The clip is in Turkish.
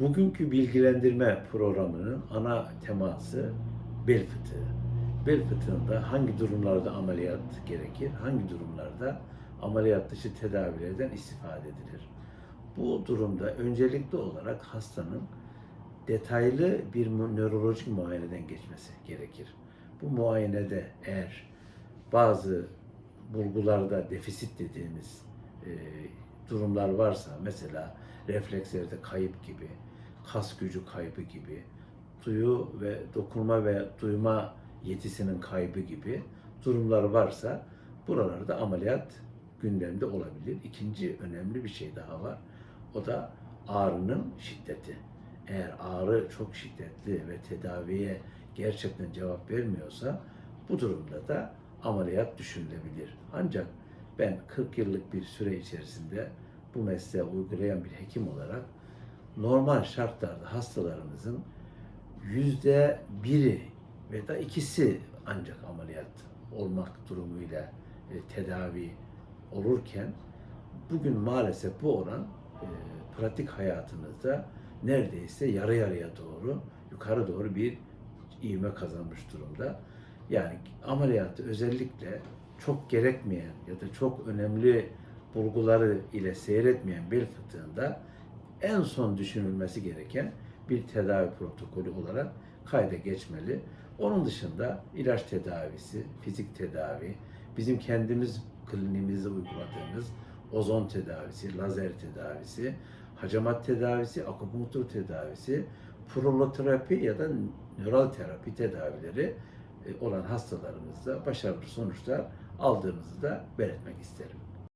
Bugünkü bilgilendirme programının ana teması bel fıtığı. Bel fıtığında hangi durumlarda ameliyat gerekir, hangi durumlarda ameliyat dışı tedavilerden istifade edilir. Bu durumda öncelikli olarak hastanın detaylı bir nörolojik muayeneden geçmesi gerekir. Bu muayenede eğer bazı bulgularda defisit dediğimiz e, durumlar varsa mesela reflekslerde kayıp gibi, kas gücü kaybı gibi, duyu ve dokunma ve duyma yetisinin kaybı gibi durumlar varsa buralarda ameliyat gündemde olabilir. İkinci önemli bir şey daha var. O da ağrının şiddeti. Eğer ağrı çok şiddetli ve tedaviye gerçekten cevap vermiyorsa bu durumda da ameliyat düşünülebilir. Ancak ben 40 yıllık bir süre içerisinde bu mesleği uygulayan bir hekim olarak normal şartlarda hastalarımızın yüzde biri ve da ikisi ancak ameliyat olmak durumuyla e, tedavi olurken bugün maalesef bu oran e, pratik hayatımızda neredeyse yarı yarıya doğru yukarı doğru bir ivme kazanmış durumda. Yani ameliyatı özellikle çok gerekmeyen ya da çok önemli bulguları ile seyretmeyen bel fıtığında en son düşünülmesi gereken bir tedavi protokolü olarak kayda geçmeli. Onun dışında ilaç tedavisi, fizik tedavi, bizim kendimiz kliniğimizde uyguladığımız ozon tedavisi, lazer tedavisi, hacamat tedavisi, akupunktur tedavisi, proloterapi ya da nöral terapi tedavileri e, olan hastalarımızda başarılı sonuçlar aldığımızı da belirtmek isterim.